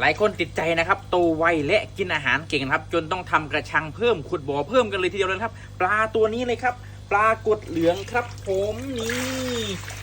หลายคนติดใจนะครับโตไวและกินอาหารเก่งนะครับ จนต้องทำกระชังเพิ่มขุดบ่อเพิ่มกันเลยทีเดียวเลยครับ ปลาตัวนี้เลยครับ ปลากดเหลืองครับ ผมนี่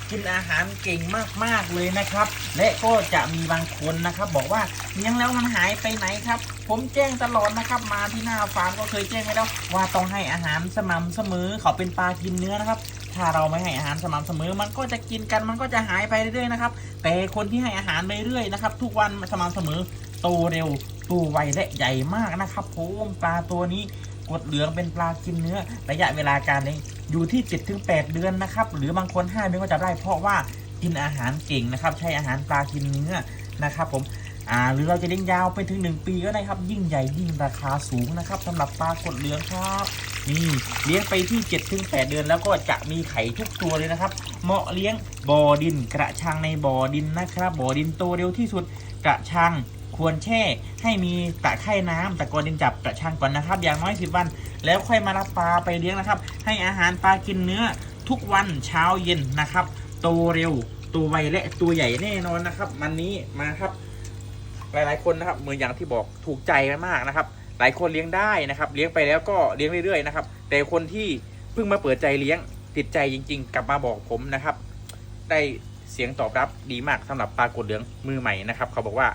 กินอาหารเก่งมากๆเลยนะครับ และก็จะมีบางคนนะครับ บอกว่าเลี้ยงแล้วมันหายไปไหนครับ ผมแจ้งตลอดนะครับ มาที่หน้าฟาร์มก็เคยแจ้งไปแล้วว่าต้องให้อาหารสม่ำเสมอเขาเป็นปลากินเนื้อนะครับ ถ้าเราไม่ให้อาหารสม่ำเสมอ มันก็จะกินกันมันก็จะหายไปเรื่อยๆนะครับ แต่คนที่ให้อาหารไปเรื่อยๆนะครับ ทุกวันสม่ำเสมอโตเร็วโตไวและใหญ่มากนะครับผมปลาตัวนี้กดเหลืองเป็นปลากินเนื้อ ระยะเวลาการเลี้ยงอยู่ที่ 7-8 เดือนนะครับ หรือบางคน5เดือนก็จะได้เพราะว่ากินอาหารเก่งนะครับ ใช้อาหารปลากินเนื้อนะครับผม อ่าหรือเราจะเลี้ยงยาวไปถึง 1 ปีก็ได้ครับ ยิ่งใหญ่ยิ่งราคาสูงนะครับสำหรับปลากดเหลืองครับนี่เลี้ยงไปที่ 7-8 เดือน แล้วก็จะมีไข่ทุกตัวเลยนะครับ เหมาะเลี้ยงบ่อดินกระชังในบ่อดินนะครับบ่อดินโตเร็วที่สุดกระชังควรแช่ให้มีตะไคร่น้ำตะกอนดินจับกระชังก่อนนะครับ อย่างน้อย 10 วัน แล้วค่อยมารับปลาไปเลี้ยงนะครับ ให้อาหารปลากินเนื้อทุกวันเช้าเย็นนะครับ โตเร็ว ตัวไวและตัวใหญ่แน่นอนนะครับมันนี้มาครับ หลายๆคนนะครับเหมือนอย่างที่บอกถูกใจมากๆนะครับ หลายคนเลี้ยงได้นะครับ เลี้ยงไปแล้วก็เลี้ยงเรื่อยๆนะครับ แต่คนที่เพิ่งมาเปิดใจเลี้ยงติดใจจริง ๆ กลับมาบอกผมนะครับ ได้เสียงตอบรับดีมากสำหรับปลากดเหลืองมือใหม่นะครับ เขาบอกว่า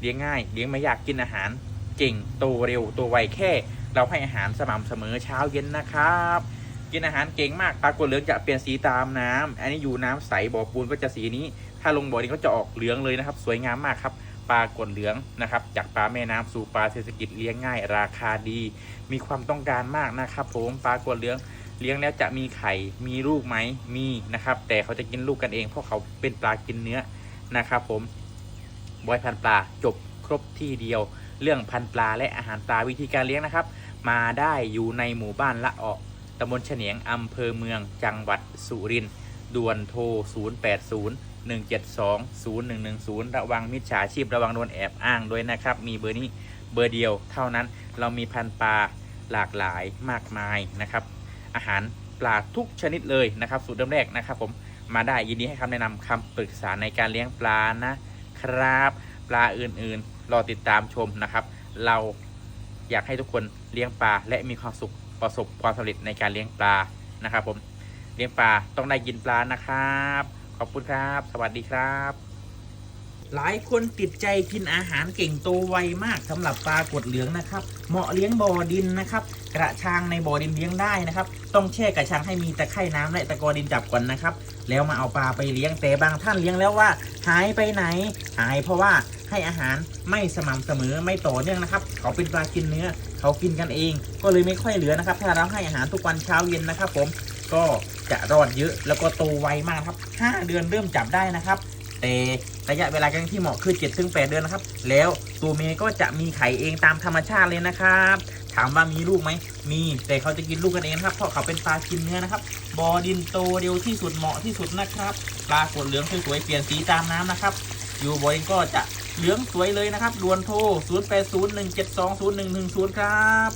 เลี้ยงง่าย เลี้ยงไม่ยากกินอาหาร เก่งโตเร็วโตไวแค่ เราให้อาหารสม่ำเสมอเช้าเย็นนะครับ กินอาหารเก่งมากปลากดเหลืองจะเปลี่ยนสีตามน้ำอันนี้อยู่น้ำใสบ่อปูนก็จะสีนี้ ถ้าลงบ่อนี้ก็จะออกเหลืองเลยนะครับ สวยงามมากครับ ปลากดเหลืองนะครับ จากปลาแม่น้ำสู่ปลาเศรษฐกิจเลี้ยงง่าย ราคาดี มีความต้องการมากนะครับผมปลากดเหลืองเลี้ยงแล้วจะมีไข่มีลูกไหมมีนะครับ แต่เขาจะกินลูกกันเองเพราะเขาเป็นปลากินเนื้อนะครับ ผมบอยพันปลาจบครบที่เดียว เรื่องพันปลาและอาหารปลาวิธีการเลี้ยงนะครับ มาได้อยู่ในหมู่บ้านละเออตำบลเฉียงอำเภอเมืองจังหวัดสุรินทร์ด่วนโทร 080 172 0110 ระวังมิจฉาชีพระวังโดนแอบอ้างด้วยนะครับ มีเบอร์นี้เบอร์เดียวเท่านั้น เรามีพันปลาหลากหลายมากมายนะครับ อาหารปลาทุกชนิดเลยนะครับ สูตรเริ่มแรกนะครับ ผมมาได้ยินดีให้คำแนะนำคำปรึกษาในการเลี้ยงปลานะครับ ปลาอื่นๆ รอติดตามชมนะครับ เราอยากให้ทุกคนเลี้ยงปลาและมีความสุขประสบความสำเร็จในการเลี้ยงปลานะครับผมเลี้ยงปลาต้องได้กินปลานะครับ ขอบคุณครับ สวัสดีครับ หลายคนติดใจกินอาหารเก่งโตไวมากสำหรับปลากดเหลืองนะครับ เหมาะเลี้ยงบ่อดินนะครับ กระชังในบ่อดินเลี้ยงได้นะครับ ต้องแช่กระชังให้มีตะไคร่น้ำและตะกอดินจับก่อนนะครับ แล้วมาเอาปลาไปเลี้ยงแต่บางท่านเลี้ยงแล้วว่า หายไปไหน หายเพราะว่าให้อาหารไม่สม่ำเสมอไม่ต่อเนื่องนะครับ เขาเป็นปลากินเนื้อ เขากินกันเอง ก็เลยไม่ค่อยเหลือนะครับ ถ้าเราให้อาหารทุกวันเช้าเย็นนะครับ ผม ก็จะรอดเยอะแล้วก็โตไวมากครับ 5 เดือนเริ่มจับได้นะครับ แต่ระยะเวลาการที่เหมาะคือ7ถึง8เดือนนะครับ แล้วตัวเมย์ก็จะมีไข่เองตามธรรมชาติเลยนะครับ ถามว่ามีลูกไหม มีแต่เขาจะกินลูกกันเองครับเพราะเขาเป็นปลากินเนื้อนะครับบอดินโตเร็วที่สุดเหมาะที่สุดนะครับปลากดเหลืองสวยๆเปลี่ยนสีตามน้ำนะครับ อยู่บอดินก็จะเหลืองสวยเลยนะครับด่วนโทร 0801720110 ครับ